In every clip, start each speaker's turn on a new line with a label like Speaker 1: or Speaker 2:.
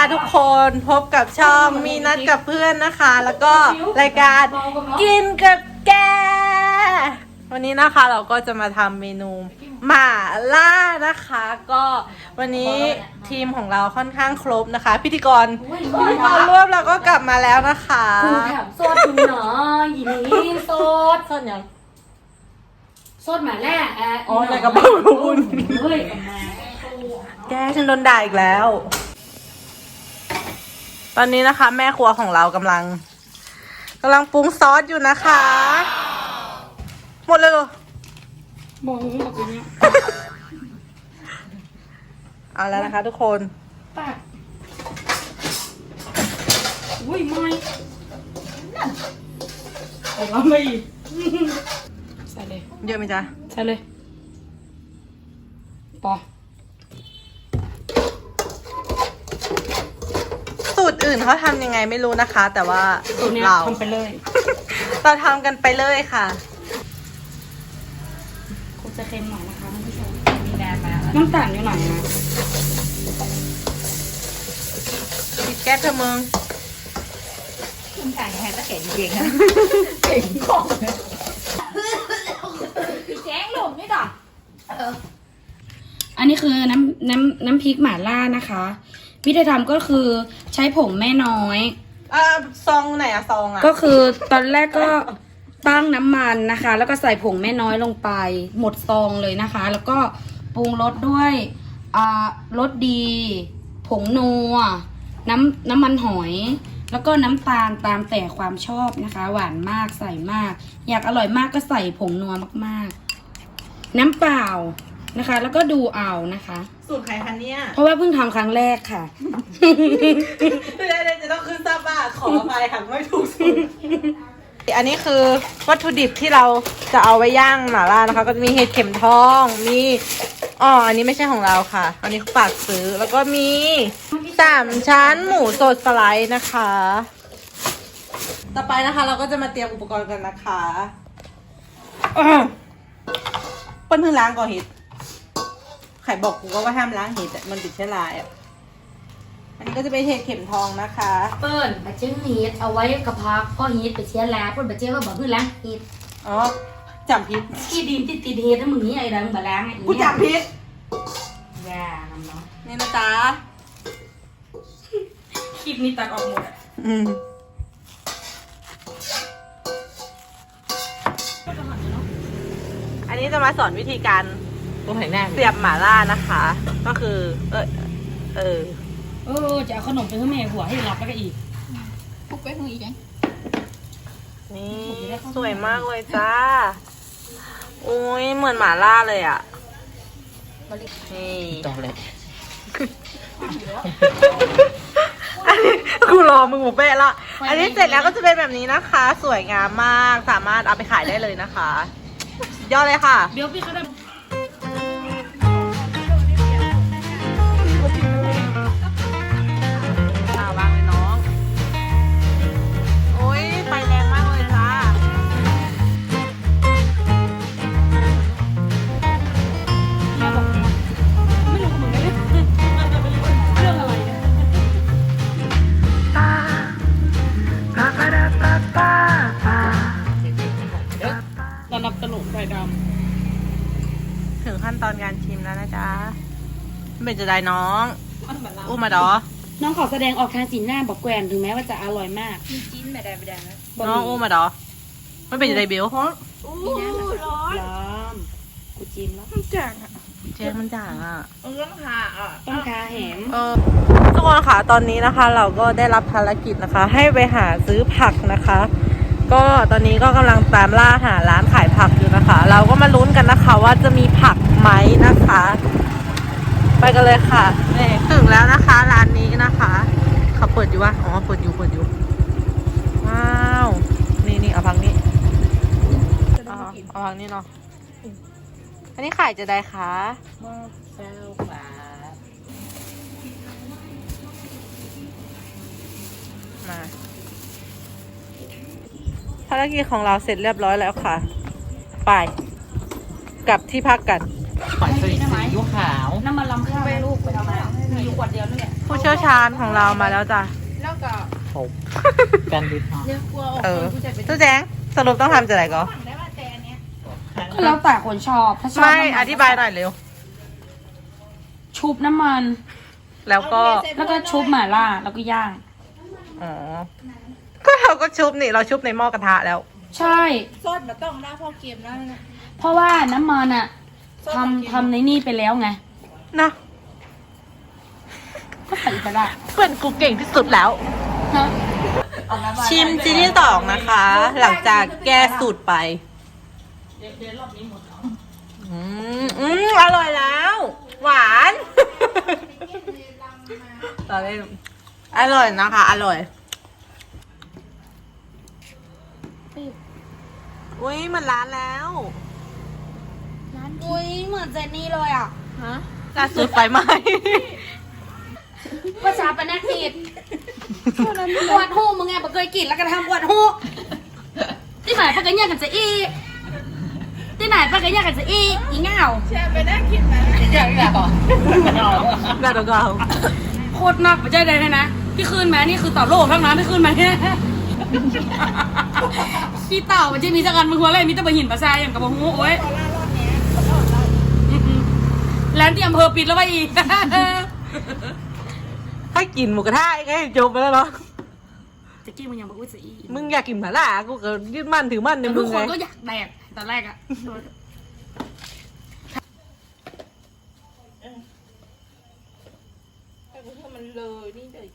Speaker 1: นะคะทุกคนพบกับช่องมีนัดกับเพื่อนนะคะ แล้วก็รายการกินกับแก วันนี้นะคะเราก็จะมาทำเมนูหม่าล่านะคะ ก็วันนี้ทีมของเราค่อนข้างครบนะคะ พิธีกรพิธีกรร่วมเราก็กลับมาแล้วนะคะ
Speaker 2: กูแถมโซดดูหน่อยอีนี่โซด
Speaker 1: ส่วนอย่าง
Speaker 2: โซดหมาแร่แอะ
Speaker 1: อ๋อในกระเป๋าคุณ
Speaker 2: เฮ้ยกลับมา
Speaker 1: แกฉันโดนด่าอีกแล้ว ตอนนี้นะคะ แม่ครัวของเรากำลังกำลังปรุงซอสอยู่นะคะ หมดเลยเหรอ
Speaker 2: มองแบบนี้
Speaker 1: เอาแล้วนะคะ ทุกคน
Speaker 2: ปากอุ้ยไม่นั่นเอาว่าไม่อีกใส่เลย
Speaker 1: เยอะไหมจ๊ะ
Speaker 2: ใส่เลยปอ
Speaker 1: สูตร อื่นเขาทำยังไงไม่รู้นะคะ แต่ว่าสูตร
Speaker 2: เนี้ย
Speaker 1: เรา
Speaker 2: ทำไปเลย
Speaker 1: เราทำกันไปเลยค่ะ
Speaker 2: คงจะเค็มหน่อยนะคะท่านผู้ชมมีแดงมาน้ำตาลอยู่หน่อยนะ
Speaker 1: ปิดแก๊สเธอะมึง
Speaker 3: คุณไก่ไงก็เก่งจริงนะเก่งของพี่แจ้งหลงนี่ด่ะ
Speaker 2: อันนี้คือน้ำน้ำน้ำพริกหม่าล่านะคะ วิธีทำก็คือใช้ผงแม่น้อย
Speaker 1: อ่าซองไหนอะซองอะ
Speaker 2: ก็คือตอนแรกก็ตั้งน้ำมันนะคะ แล้วก็ใส่ผงแม่น้อยลงไป หมดซองเลยนะคะ แล้วก็ปรุงรสด้วยอ่ารสดี ผงนัวน้ำน้ำมันหอย แล้วก็น้ำตาลตามแต่ความชอบนะคะ หวานมากใส่มาก อยากอร่อยมากก็ใส่ผงนัวมากๆ น้ำเปล่า นะคะ แล้วก็ดูเอานะคะ
Speaker 1: สูตรใครคะเนี่ย
Speaker 2: เพราะว่าเพิ่งทำครั้งแรกค่ะ
Speaker 1: ไม่ได้เลยจะต้องขึ้นซาบ้าขออภัยหากไม่ถูกสูตร อันนี้คือวัตถุดิบที่เราจะเอาไว้ย่างหม่าล่านะคะ ก็จะมีเห็ดเข็มทอง มีอ๋ออันนี้ไม่ใช่ของเราค่ะ อันนี้ฝากซื้อ แล้วก็มีสามชั้นหมูสดสไลด์นะคะ ต่อไปนะคะ เราก็จะมาเตรียมอุปกรณ์กันนะคะอ้าวเปิ้ลเพิ่งล้างก่อนเห็ด ไข่บอกกูก็ว่าห้ามล้างเห็ดอะมันติดเชื้อราอะอันนี้ก็จะเป็นเห็ดเข็มทองนะคะ
Speaker 2: เปิ้ลบัจเจ้งฮีทเอาไว้กระพักก็ฮีทไปเชียร์แล้วเปิ้ลบัจเจ้ก็บอกเพื่อนล้างฮีท
Speaker 1: อ๋อจำผิด
Speaker 2: ที่ดินที่ติดฮีทนั่นมึงนี่ไอ้ดังบะล้างไอ้
Speaker 1: กูจำผิด
Speaker 2: อย่าทำเนาะ
Speaker 1: นี่นะจ๊ะ
Speaker 2: คลิปนี้ตัดออกหมดอะ
Speaker 1: อืมอันนี้จะมาสอนวิธีการ
Speaker 3: ตรงไหนแน่
Speaker 1: เสียบหม่าล่านะคะ ก็คือ เออเออ
Speaker 2: เออจะเอาขนมไปให้แม่หัวให้รับแล้วก็อีก
Speaker 3: ปุ๊กไปมึงอีกยัง
Speaker 1: นี่สวยมากเลยจ้าอุ้ยเหมือนหม่าล่าเลยอะนี่
Speaker 3: จบเลย
Speaker 1: อันนี้กูรอมึงหมูเป๊ะละ อันนี้เสร็จแล้วก็จะเป็นแบบนี้นะคะ สวยงามมาก สามารถเอาไปขายได้เลยนะคะสุดยอดเลยค่ะ
Speaker 2: เดี๋ยวพี่เขาได้
Speaker 1: เป็นจะได้น้องำอู้มาดอ
Speaker 2: น้องขอแสดงออกทางสีหน้าบอกแกวนถึงแม้ว่าจะอร่อยมาก
Speaker 3: มีจิ้นไม่ได้ไม่ได้นะ
Speaker 1: น้องอู้มาดอไม่เป็นจะได้บิว
Speaker 3: อู้ร้อน
Speaker 2: ล้อมกูจิ้มแล้ว
Speaker 3: จังอะ
Speaker 1: เจ๊มันจ่างอะ
Speaker 3: เรื่องหาอะ
Speaker 2: ต้องคาแหม
Speaker 1: เออทุกคนค่ะตอนนี้นะคะ เราก็ได้รับภารกิจนะคะ ให้ไปหาซื้อผักนะคะ ก็ตอนนี้ก็กำลังตามล่าหาร้านขายผักอยู่นะคะ เราก็มาลุ้นกันนะคะว่าจะมีผักไหมนะคะ ไปกันเลยค่ะนี่ถึงแล้วนะคะ ร้านนี้นะคะเขาเปิดอยู่วะอ๋อเปิดอยู่เปิดอยู่ว้าวนี่นี่เอาพังนี้เอาเอาพังนี้เนาะอันนี้ขายจะได้คะ
Speaker 3: เจ้าป่า
Speaker 1: มาภารกิจของเราเสร็จเรียบร้อยแล้วค่ะ ไป กลับที่พักกัน
Speaker 3: ปล่อยไปสียูขาว
Speaker 2: น้ำมันลำข้า วไหมลูกไปทำอะไรมีอยู่ขวดเดียวนี่แหละ
Speaker 1: ผู้เชี่ยวชาญของเรามาแล้วจ้ะ
Speaker 3: แล้วก็
Speaker 4: ผมแกนดิสเนาะ
Speaker 3: เนื้อกลัวออก
Speaker 1: เออ
Speaker 3: กูจะเป็น
Speaker 1: ตู้แจงสรุปต้องทำจะไหนก็
Speaker 3: ฝั่งได้ว่าแต่อันเนี้ย
Speaker 2: ก็แล้วแต่คนชอบถ้าชอบ
Speaker 1: ไม่
Speaker 2: น้ำน
Speaker 1: อธิบายหน่อยเร็ว
Speaker 2: ชุบน้ำมัน
Speaker 1: แล้วก็
Speaker 2: แล้วก็ชุบหม่าล่าแล้วก็ย่าง
Speaker 1: อ๋อก็เราก็ชุบนี่เราชุบในหม้อกระทะแล้ว
Speaker 2: ใช่
Speaker 3: ซอสมาต้องได้พอเกมแล้วนะ
Speaker 2: เพราะว่าน้ำมันอะทำทำในนี่ไปแล้วไง
Speaker 1: นะ
Speaker 2: ก็ ใส่ไปละ
Speaker 1: เพื่อนกูเก่งที่สุดแล้ว
Speaker 2: ฮะ
Speaker 1: ชิมซีรีส์สองนะคะ หลังจากแก้สูตรไปอืมอืมอร่อยแล้ว หวานตอนเล่นอร่อยนะคะ อร่อยอุ้ยเหมันร้านแล้ว
Speaker 2: อุ้ยเหมือนเจนนี่เลยอะ
Speaker 1: ฮะล่าสุดไฟไหม้
Speaker 2: ภาษาปนักกิจอวดหูมึงไงบ่เคยกินแล้วก็ทำอวดหูที่ไหนปะกันเนี่ยกันจะอีกที่ไหนปะกันเนี่ยกันจะอีกอีเง่า
Speaker 3: แช่ไปได้คิดนะ
Speaker 4: อย่างนี้เหรอ
Speaker 1: แบบเก่า
Speaker 2: โคตรนักไม่ใช่เลยนะที่คืนแม้นี่คือต่อโลกทั้งนั้นที่คืนแม้เนี่ยขี้เต่ามันจะมีจักรันมึงหัวอะไรมีแต่บะหินปลาซายอย่างกับบะฮูโอ้ย
Speaker 3: ตอนล่ารอบเนี้ย
Speaker 2: อืมๆแล้วที่อำเภอปิดแล้วไปอีก
Speaker 1: ให้กินหมูกระทะไงจบไปแล้วเนาะ
Speaker 2: จะกี้มึงยังบอกว่าจะอี
Speaker 1: มึงอยากกินหมาล่ากูก็ยึดมั่นถือมั่นใน
Speaker 2: แต่
Speaker 1: มึ
Speaker 2: ทุ
Speaker 1: ง
Speaker 2: กค
Speaker 1: ไง
Speaker 2: นก็อยากแดกตอนแรกอะ
Speaker 3: แต่กูว่ามันเลยนี่เลย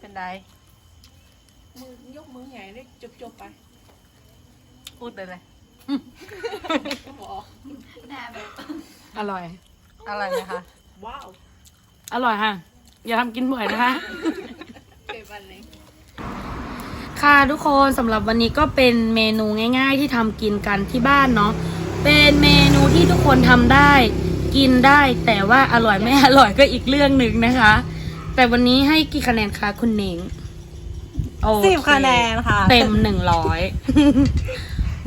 Speaker 1: เป็นไร
Speaker 3: มือยกมือใหญ่ได้จบจบๆไป
Speaker 1: พูดเลยเลย
Speaker 3: ก็บอก
Speaker 2: อร่อย
Speaker 1: อะไรไหมคะ
Speaker 3: ว้าว
Speaker 2: อร่อยค่ะ อย่าทำกินบ่อยนะคะ
Speaker 3: เก็บวันนี้
Speaker 2: ค่ะทุกคนสำหรับวันนี้ก็เป็นเมนูง่าย ๆ ที่ทำกินกันที่บ้านเนาะ เป็นเมนูที่ทุกคนทำได้ กินได้ แต่ว่าอร่อยไม่อร่อยก็อีกเรื่องหนึ่งนะคะ แต่วันนี้ให้กี่คะแนนคะคุณเน่งโอเสิ
Speaker 1: บคะแนนค่ะ
Speaker 2: เต็มหนึ่งร้อย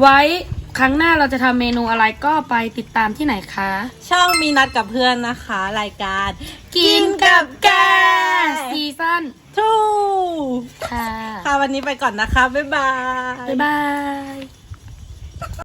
Speaker 2: ไว้ ครั้งหน้าเราจะทำเมนูอะไรก็ไปติดตามที่ไหนคะ
Speaker 1: ช่องมีนัดกับเพื่อนนะคะ รายการ
Speaker 2: กินกับแกซีซั่น
Speaker 1: ทู
Speaker 2: ค่ะ
Speaker 1: ค่ะวันนี้ไปก่อนนะคะ บ๊ายบาย
Speaker 2: บ๊ายบาย